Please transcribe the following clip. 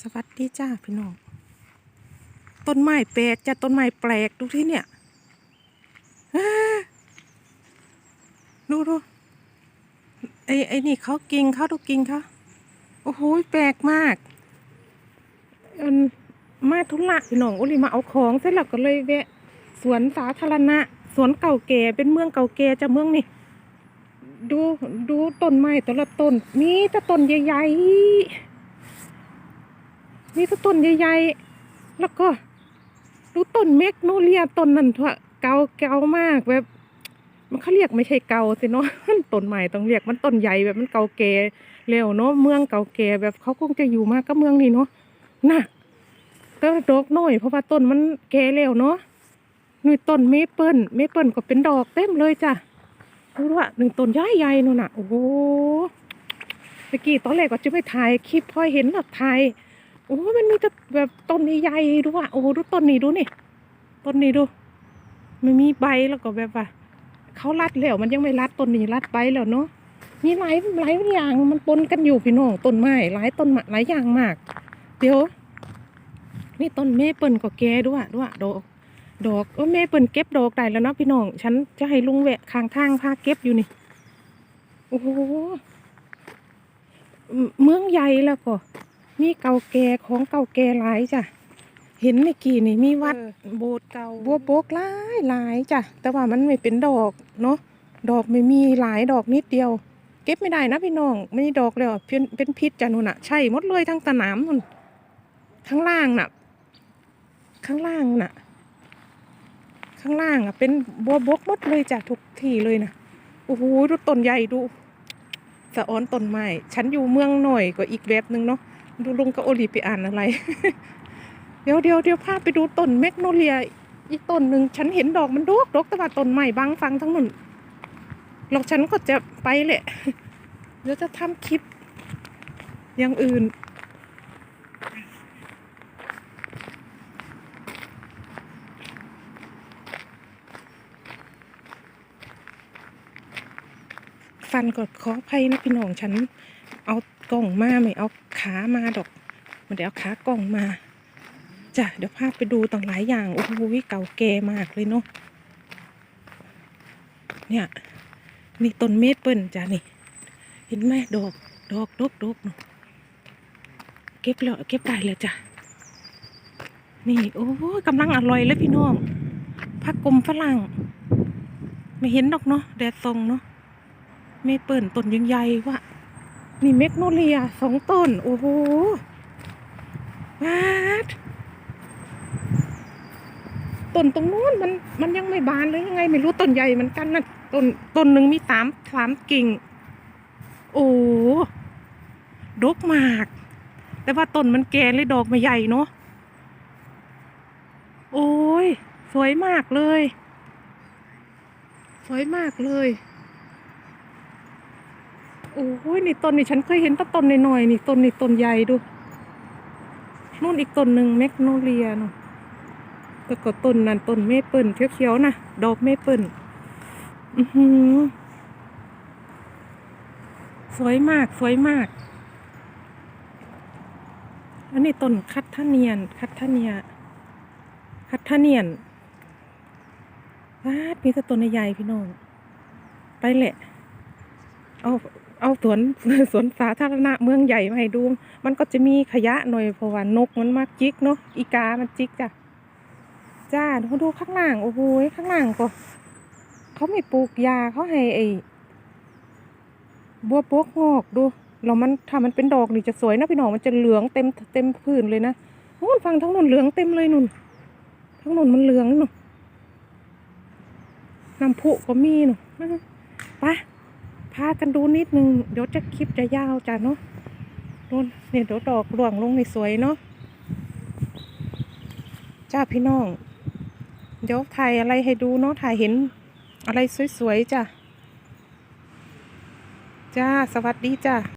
สวัสดีจ้าพี่น้อง ต้นไม้แปลกจะต้นไม้แปลกดูที่เนี่ยดูดูไอ้ไอ้นี่เขากิ่งเขาดูกิ่งเขาโอ้โหแปลกมากอันมาทุละพี่น้องอุลิมาเอาของเสร็จแล้วก็เลยแวะ สวนสาธารณะ สวนเก่าแก่เป็นเมืองเก่าแก่จะเมืองนี่ดูดูต้นไม้แต่ละต้นมีแต่ต้นใหญ่ๆ มีแต่ต้นใหญ่ๆ แล้วก็ดูต้นเมกโนเลียต้นนั่นเถอะเกาเกามากแบบ มันเขาเรียกไม่ใช่เกาสิเนาะต้นใหม่ต้องเรียกมันต้นใหญ่แบบมันเกาแก่เร็วเนาะเมืองเกาแก่แบบเขาคงจะอยู่มากก็เมืองนี่เนาะน่ะก็ดอกน้อยเพราะว่าต้นมันแก่แล้วเนาะนี่ต้นเมเปิลเมเปิลก็เป็นดอกเต็มเลยจ้ะดูว่าหนึ่งต้นใหญ่ใหญ่ๆนู่นน่ะโอ้โหเมื่อกี้ตอนแรกก็จะไม่ถ่ายคลิปพอเห็นแบบถ่าย โอ้มันมีแต่แบบต้นใหญ่ๆดูว่าโอ้ดูต้นนี้ดูนี่ต้นนี้ดู มันมีใบแล้วก็แบบว่าเขารัดแล้วมันยังไม่รัดต้นนี้รัดไปแล้วเนาะมีหลายหลายอย่างมันปนกันอยู่พี่น้องต้นไม้หลายต้นหลายอย่างมาก เดี๋ยว นี่ต้นเมเปิลก็แก่ด้วยด้วยดอกดอกเออเมเปิลเก็บดอกได้แล้วเนาะพี่น้องฉันจะให้ลุงแวะข้างทางพาเก็บอยู่นี่โอ้โหเมืองใหญ่แล้วก็ มีเก่าแก่ของเก่าแก่หลายจ้ะ เห็นเมื่อกี้นี่มีวัดโบสถ์เก่าบัวโบกหลายหลายจ้ะ แต่ว่ามันไม่เป็นดอกเนาะ ดอกไม่มีหลายดอกนิดเดียว เก็บไม่ได้นะพี่น้องไม่มีดอกเลยอะเป็นเป็นพิษจ้ะนู่นน่ะใช่หมดเลยทั้งสนามนู่นข้างล่างน่ะ ข้างล่างน่ะ ข้างล่างอะ เป็นบัวบกหมดเลยจ้ะทุกที่เลยนะโอ้โหดูต้นใหญ่ดูสะออนต้นไม้ฉันอยู่เมืองหน่อยก็อีกแบบหนึ่งเนาะ ดูลุงกับโอลีไปอ่านอะไร เดี๋ยวเดี๋ยวเดี๋ยวพาไปดูต้นแมกโนเลีย อีกต้นหนึ่งฉันเห็นดอกมันดกดกแต่ว่าต้นใหม่บางฟังทั้งนั้นแล้วฉันก็จะไปแหละ เดี๋ยวจะทำคลิป อย่างอื่น ฟันก็ขออภัยนะพี่น้องฉัน กล่องมาไม่เอาขามาดอกมันเดี๋ยวเอาขากล่องมาจ้ะเดี๋ยวพาไปดูต่างหลายอย่างโอ้โหเก่าแก่มากเลยเนาะเนี่ยนี่ต้นเมเปิลจ้ะนี่ เห็นไหมดอกดอกดกดกเนาะเก็บแล้วเก็บได้แล้วจ้ะนี่โอ้กำลังอร่อยเลยพี่น้องผักกลมฝรั่ง ไม่เห็นดอกเนาะแดดส่งเนาะเมเปิลต้นยังใหญ่ๆว่ะ นี่เมกโนเลียสองต้น โอ้โหว้าดต้นตรงนู้นมันมันยังไม่บานเลยยังไง ไม่รู้ต้นใหญ่เหมือนกันนะต้นต้นหนึ่งมีสามสามกิ่ง โอ้ดกมาก แต่ว่าต้นมันแก่เลยดอกไม่ใหญ่เนาะโอ้ย สวยมากเลย สวยมากเลย โอ้ยนี่ต้นนี่ฉันเคยเห็นแต้นต้นหน่อยๆนี่ต้นนี่ต้นใหญ่ดูนู่นอีกต้นหนึ่งแมกโนเลียเนาะแล้วก็ต้นนั้นต้นเมเปิลเขียวๆนะดอกเมเปิลอือหือสวยมากสวยมาก อันนี้ต้นคัตทเนียน คัตทเนีย คัตทเนียนว้ามีแต่ต้นใหญ่พี่น้อง ไปแหละ เอา เอาสวนสวนสาธารณะเมืองใหญ่มาให้ดู มันก็จะมีขยะหน่อยเพราะว่านกมันมาจิกเนาะอีกามันจิกจ้ะจ้าดูดูข้างล่างโอ้โหข้างล่างก็เขาไม่ปลูกยาเขาให้ไอ้บัวโป๊กงอกดูแล้วมันถ้ามันเป็นดอกนี่จะสวยนะพี่น้องมันจะเหลืองเต็มเต็มพื้นเลยนะนู่นฟังทั้งนู่นเหลืองเต็มเลยนุ่นทั้งนู่นมันเหลืองนุ่นน้ำพุก็มีนุ่นไป พากันดูนิดนึงเดี๋ยวจะคลิปจะยาวจ้ะเนาะนู่นเนี่ยเดี๋ยวดอกหลวงลงในสวยเนาะจ้าพี่น้อง เดี๋ยวถ่ายอะไรให้ดูเนาะถ่ายเห็นอะไรสวยๆจ้ะจ้าสวัสดีจ้า